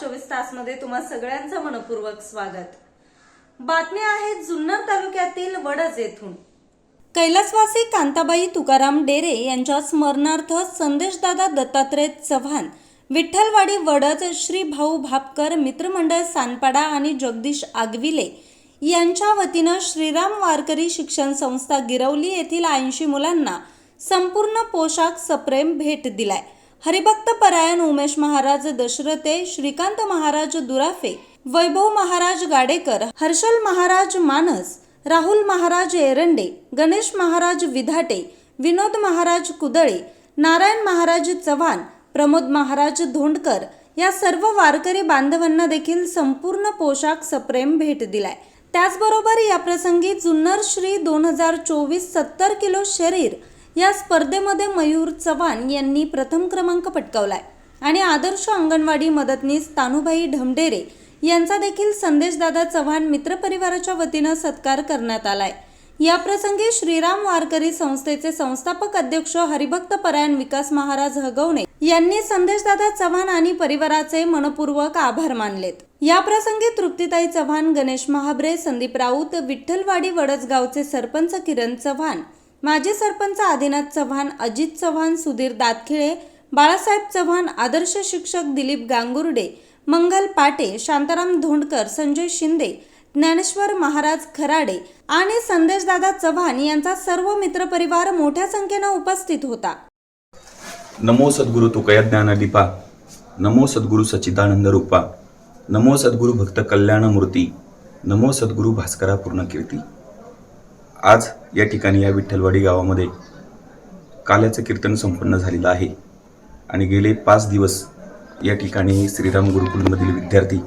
चोवीस तासमध्ये तुम्हा सगळ्यांचं मनपूर्वक स्वागत. बातमी आहेत जुन्नर तालुक्यातील वडज येथून. कैलासवासी कांताबाई तुकाराम डेरे यांच्या स्मरणार्थ संदेशदादा दत्तात्रय चव्हाण विठ्ठलवाडी वडज श्री भाऊ भापकर मित्रमंडळ सानपाडा आणि जगदीश आगविले यांच्या वतीनं श्रीराम वारकरी शिक्षण संस्था गिरवली येथील ऐंशी मुलांना संपूर्ण पोशाख सप्रेम भेट दिलाय. हरिभक्त परायण उमेश महाराज दशरथे श्रीकांत महाराज दुराफे वैभव महाराज गाडेकर हर्षल महाराज मानस राहुल महाराज एरंडे गणेश महाराज विधाटे विनोद महाराज कुदळे नारायण महाराज चव्हाण प्रमोद महाराज धोंडकर या सर्व वारकरी बांधवांना देखील संपूर्ण पोशाख सप्रेम भेट दिलाय. त्याचबरोबर या प्रसंगी जुन्नर श्री दोन हजार चोवीस सत्तर किलो शरीर या स्पर्धेमध्ये मयूर चव्हाण यांनी प्रथम क्रमांक पटकावलाय. आणि आदर्श अंगणवाडी मदतनीस तानुभाई ढमडेरे यांचा देखील संदेशदादा चव्हाण मित्रपरिवाराच्या वतीनं सत्कार करण्यात आलाय. याप्रसंगी श्रीराम वारकरी संस्थेचे संस्थापक अध्यक्ष हरिभक्त परायण विकास महाराज हगवणे यांनी संदेशदादा चव्हाण आणि परिवाराचे मनपूर्वक आभार मानलेत. याप्रसंगी तृप्तीताई चव्हाण गणेश महाबरे संदीप राऊत विठ्ठलवाडी वडसगावचे सरपंच किरण चव्हाण माजी सरपंच आदिनाथ चव्हाण अजित चव्हाण सुधीर दातखिळे बाळासाहेब चव्हाण आदर्श शिक्षक दिलीप गांगुर्डे मंगल पाटे शांताराम धोंडकर संजय शिंदे ज्ञानेश्वर महाराज खराडे आणि संदेशदादा चव्हाण यांचा सर्व मित्रपरिवार मोठ्या संख्येनं उपस्थित होता. नमो सद्गुरु तुकया ज्ञानदीपा नमो सद्गुरु सच्चिदानंद रूपा. नमो सद्गुरु भक्त कल्याण मूर्ती. नमो सद्गुरु भास्करा पूर्ण कीर्ती. आज या ठिकाणी या विठ्ठलवाडी गावामध्ये काल्याचं कीर्तन संपन्न झालेलं आहे. आणि गेले पाच दिवस या ठिकाणी श्रीराम गुरुकुलमधील विद्यार्थी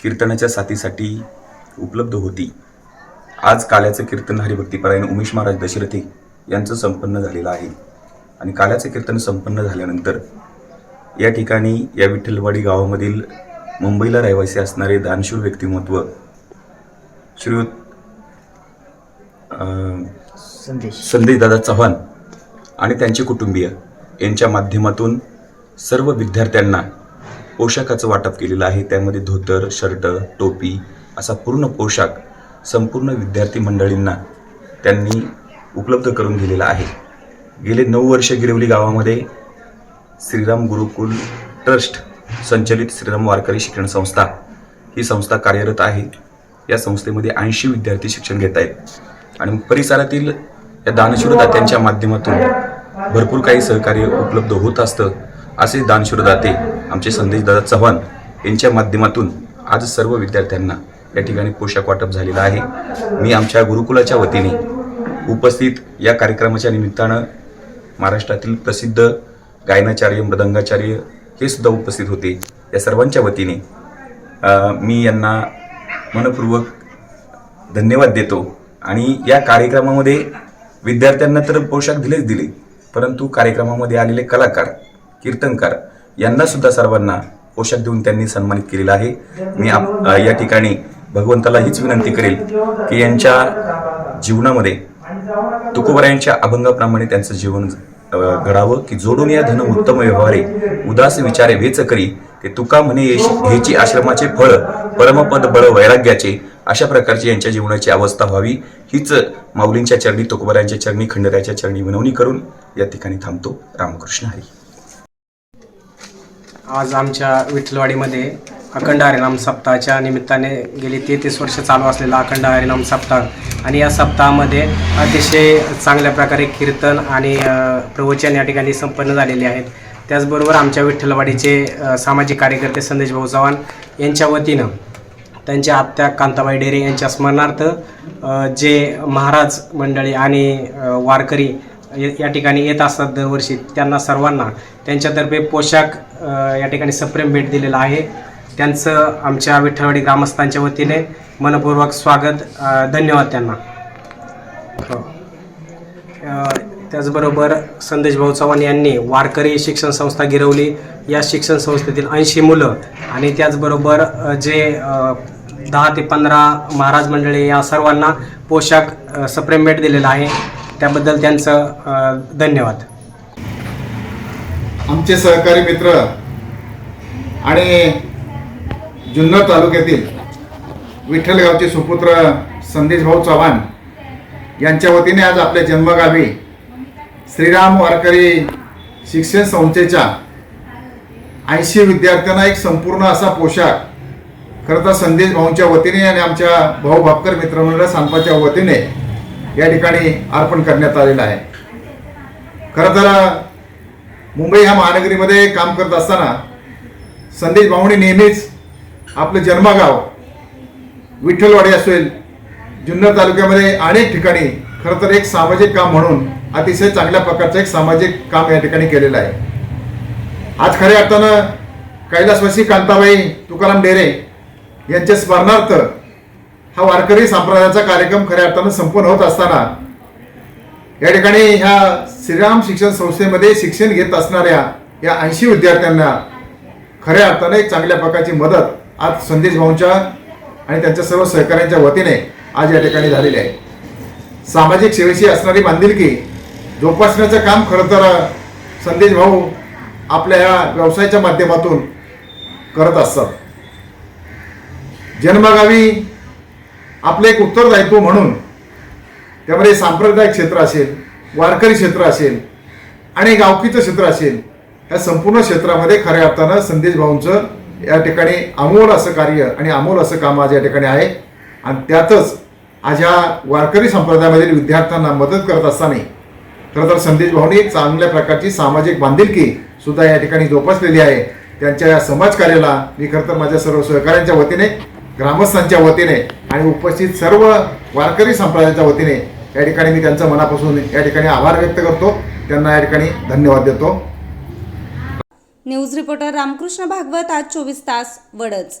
कीर्तनाच्या साथीसाठी उपलब्ध होती. आज काल्याचं कीर्तन हरिभक्तीपरायण उमेश महाराज दशरथे यांचं संपन्न झालेलं आहे. आणि काल्याचं कीर्तन संपन्न झाल्यानंतर या ठिकाणी या विठ्ठलवाडी गावामधील मुंबईला रहिवासी असणारे दानशूर व्यक्तिमत्व श्रीयुत संदेश. संदेशदादा चव्हाण आणि त्यांचे कुटुंबीय यांच्या माध्यमातून सर्व विद्यार्थ्यांना पोशाखाचं वाटप केलेलं आहे. त्यामध्ये धोतर शर्ट टोपी असा पूर्ण पोशाख संपूर्ण विद्यार्थी मंडळींना त्यांनी उपलब्ध करून दिलेला आहे. गेले नऊ वर्ष गिरवली गावामध्ये श्रीराम गुरुकुल ट्रस्ट संचलित श्रीराम वारकरी शिक्षण संस्था ही संस्था कार्यरत आहे. या संस्थेमध्ये ऐंशी विद्यार्थी शिक्षण घेत आहेत आणि परिसरातील या दानशूर दात्यांच्या माध्यमातून भरपूर काही सहकार्य उपलब्ध होत असतं असे दानशूर दाते आमचे संदेशदादा चव्हाण यांच्या माध्यमातून आज सर्व विद्यार्थ्यांना या ठिकाणी पोशाख वाटप झालेलं आहे. मी आमच्या गुरुकुलाच्या वतीने उपस्थित या कार्यक्रमाच्या निमित्तानं महाराष्ट्रातील प्रसिद्ध गायनाचार्य मृदंगाचार्य हे सुद्धा उपस्थित होते. या सर्वांच्या वतीने मी यांना मनपूर्वक धन्यवाद देतो. आणि या कार्यक्रमामध्ये विद्यार्थ्यांना तर पोशाख दिलेच दिले परंतु कार्यक्रमामध्ये आलेले कलाकार कीर्तनकार यांना सुद्धा सर्वांना पोशाख देऊन त्यांनी सन्मानित केलेला आहे. मी आप- या ठिकाणी भगवंताला हीच विनंती करेल की यांच्या जीवनामध्ये तुकोबऱ्यांच्या अभंगाप्रमाणे त्यांचं जीवन घडावं की जोडून या धन उत्तम व्यवहारे उदास विचारे वेच करी ते तुका म्हणे येश- हेची आश्रमाचे फळ परमपद बळ वैराग्याचे अशा प्रकारची यांच्या जीवनाची अवस्था व्हावी हीच माऊलींच्या चरणी तुकोबरायांच्या चरणी खंडराच्या चरणी विनवणी करून या ठिकाणी थांबतो. रामकृष्ण हरी. आज आमच्या विठ्ठलवाडीमध्ये अखंड हरिनाम सप्ताहाच्या निमित्ताने गेली तेहतीस वर्ष चालू असलेला अखंड हरिनाम सप्ताह. आणि या सप्ताहामध्ये अतिशय चांगल्या प्रकारे कीर्तन आणि प्रवचन या ठिकाणी संपन्न झालेले आहेत. त्याचबरोबर आमच्या विठ्ठलवाडीचे सामाजिक कार्यकर्ते संदेश भाऊ चव्हाण यांच्या वतीनं त्यांच्या आत्या कांताबाई डेरे यांच्या स्मरणार्थ जे महाराज मंडळी आणि वारकरी य- या ठिकाणी येत असतात दरवर्षी त्यांना सर्वांना त्यांच्यातर्फे पोशाख या ठिकाणी सप्रेम भेट दिलेला आहे. त्यांचं आमच्या विठ्ठलवाडी ग्रामस्थांच्या वतीने मनपूर्वक स्वागत धन्यवाद त्यांना. हो. त्याचबरोबर संदेश भाऊ चव्हाण यांनी वारकरी शिक्षण संस्था गिरवली. या शिक्षण संस्थेतील ऐंशी मुलं आणि त्याचबरोबर जे दहा ते पंधरा महाराज मंडळी या सर्वांना पोशाख सप्रेम भेट दिलेला आहे. त्याबद्दल त्यांचं धन्यवाद. आमचे सहकारी मित्र आणि जुन्नर तालुक्यातील विठ्ठलगावचे सुपुत्र संदेश भाऊ चव्हाण यांच्या वतीने आज आपल्या जन्मगावी श्रीराम वारकरी शिक्षण संस्थेच्या ऐंशी विद्यार्थ्यांना एक संपूर्ण असा पोशाख खरं तर संदेश भाऊंच्या वतीने आणि आमच्या भाऊ भापकर मित्रमंडळ सांपाच्या वतीने या ठिकाणी अर्पण करण्यात आलेलं आहे. खरं तर मुंबई ह्या महानगरीमध्ये काम करत असताना संदेश भाऊंनी नेहमीच आपलं जन्मगाव विठ्ठलवाडी असेल जुन्नर तालुक्यामध्ये अनेक ठिकाणी खरं तर एक सामाजिक काम म्हणून अतिशय चांगल्या प्रकारचं एक सामाजिक काम या ठिकाणी केलेलं आहे. आज खऱ्या अर्थानं कैलासवासी कांताबाई तुकाराम डेरे यांच्या स्मरणार्थ हा वारकरी संप्रदायाचा कार्यक्रम खऱ्या अर्थानं संपन्न होत असताना या ठिकाणी ह्या श्रीराम शिक्षण संस्थेमध्ये शिक्षण घेत असणाऱ्या या ऐंशी विद्यार्थ्यांना खऱ्या अर्थाने एक चांगल्या प्रकारची मदत आज संदेश भाऊंच्या आणि त्यांच्या सर्व सहकाऱ्यांच्या वतीने आज या ठिकाणी झालेली आहे. सामाजिक सेवेशी असणारी बांधिलकी जोपासण्याचं काम खरं तर संदेश भाऊ आपल्या या व्यवसायाच्या माध्यमातून करत असतात. जन्मगावी आपलं एक उत्तरदायित्व म्हणून त्यामध्ये सांप्रदायिक क्षेत्र असेल वारकरी क्षेत्र असेल आणि गावकीचं क्षेत्र असेल या संपूर्ण क्षेत्रामध्ये खऱ्या अर्थानं संदेश भाऊंचं या ठिकाणी अमोल असं कार्य आणि अमोल असं काम आज या ठिकाणी आहे. आणि त्यातच आज ह्या वारकरी संप्रदायामधील विद्यार्थ्यांना मदत करत असताना खरं तर संदेश भाऊंनी एक चांगल्या प्रकारची सामाजिक बांधिलकी सुद्धा या ठिकाणी जोपासलेली आहे. त्यांच्या या समाजकार्याला मी खरं तर माझ्या सर्व सहकाऱ्यांच्या वतीने ग्रामस्थांच्या वतीने आणि उपस्थित सर्व वारकरी संप्रदायाच्या वतीने या ठिकाणी मी त्यांचं मनापासून या ठिकाणी आभार व्यक्त करतो. त्यांना या ठिकाणी धन्यवाद देतो. न्यूज रिपोर्टर रामकृष्ण भागवत आज चोवीस तास वडच.